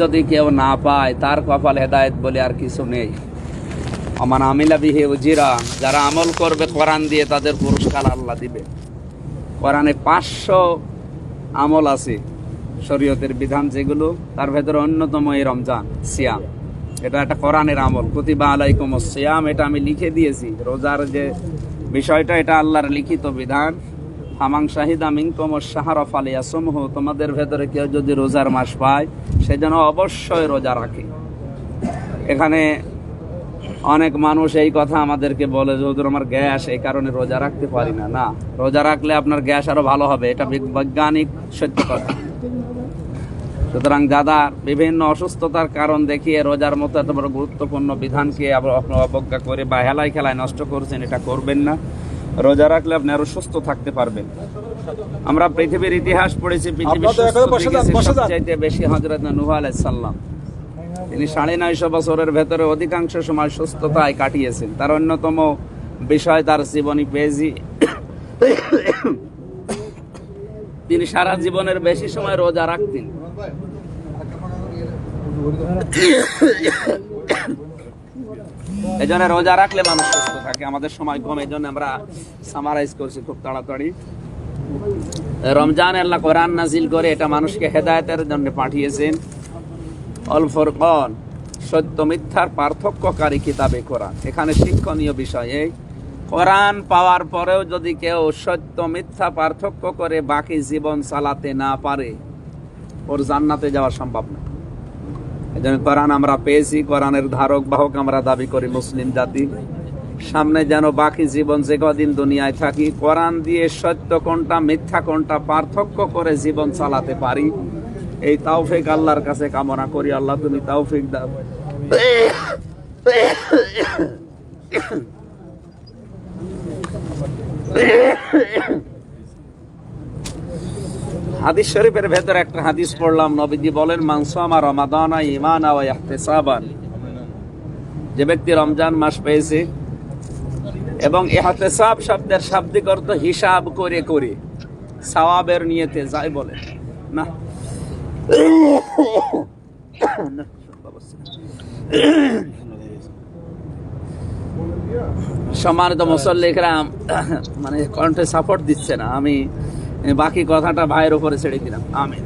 যদি কেউ না পায়, তার কপাল হেদায়েত বলে আর কিছু নেই। আমার আমিলা বিহে উজিরা, যারা আমল করবে, কোরআন দিয়ে তাদের পুরস্কার আল্লাহ দিবে। কোরআনে পাঁচশো আমল আছে, শরীয়তের বিধান যেগুলো, তার ভেতরে অন্যতম এই রমজান, সিয়াম। এটা একটা কোরআনের আমল। কুতিবা আলাইকুম সিয়াম, এটা আমি লিখে দিয়েছি। রোজার যে বিষয়টা, এটা আল্লাহর লিখিত বিধান। হামাং শাহিদা মিনকম সাহারা ফালিয়া সমূহ তোমাদের ভেতরে কেউ যদি রোজার মাস পায়, সে যেন অবশ্যই রোজা রাখে। এখানে অনেক মানুষ এই কথা আমাদেরকে বলে যে, হুজুর, আমার গ্যাস, এই কারণে রোজা রাখতে পারি না। না, রোজা রাখলে আপনার গ্যাস আরও ভালো হবে, এটা বৈজ্ঞানিক সত্য কথা। সুতরাং যারা বিভিন্ন অসুস্থতার কারণ দেখিয়ে রোজার মতো এত বড় গুরুত্বপূর্ণ বিধানকে অবজ্ঞা করে বা হেলায় খেলায় নষ্ট করছেন, এটা করবেন না। রোজা রাখলে আপনি আরও সুস্থ থাকতে পারবেন। আমরা পৃথিবীর ইতিহাস পড়েছি পৃথিবীর বেশি হজরত নূহ আলাইহিস সালাম। তিনি সাড়ে নয়শো বছরের ভেতরে অধিকাংশ সময় সুস্থতায় কাটিয়েছেন। তার অন্যতম বিষয় তার জীবনী পেয়েছি। তিনি সারা জীবনের বেশি সময় রোজা রাখতেন। এই জন্য রোজা রাখলে মানুষ থাকে। আমাদের সময় কম এই জন্য আমরা সামারাইজ করছি খুব তাড়াতাড়ি। রমজান আল্লাহ কোরআন নাজিল করে এটা মানুষকে হেদায়েতের জন্য পাঠিয়েছেন। অল ফুরকান সত্য মিথ্যার পার্থক্যকারী কিতাবে কোরআন। এখানে শিক্ষণীয় বিষয় এই। কোরআন পাওয়ার পরেও যদি কেউ সত্য মিথ্যা পার্থক্য করে বাকি জীবন চালাতে না পারে, ওর জান্নাতে যাওয়া সম্ভব না। এই জন্য কোরআন আমরা পেয়েছি, কোরআনের ধারক, বাহক আমরা দাবি করি, মুসলিম জাতি। সামনে যেন বাকি জীবন যে কদিন দুনিয়ায় থাকি, কোরআন দিয়ে সত্য কোনটা, মিথ্যা কোনটা, পার্থক্য করে জীবন চালাতে পারি। এই তাওফিক আল্লাহর কাছে কামনা করি। আল্লাহ, তুমি তাওফিক দাও। হাদিস শরীফের ভেতরে একটা হাদিস পড়লাম। নবীজি বলেন আমার রমাদানা ইমান ইহতেসাবান। যে ব্যক্তি রমজান মাস পেয়েছে এবং ইহতেসাব শব্দের শাব্দিক অর্থ হিসাব করে করে। সওয়াবের নিয়েতে যাই বলে। না। সম্মানিত মুসল্লিকরা মানে কণ্ঠে সাপোর্ট দিচ্ছে না। আমি বাকি কথাটা ভাইয়ের উপরে ছেড়ে দিলাম। আমি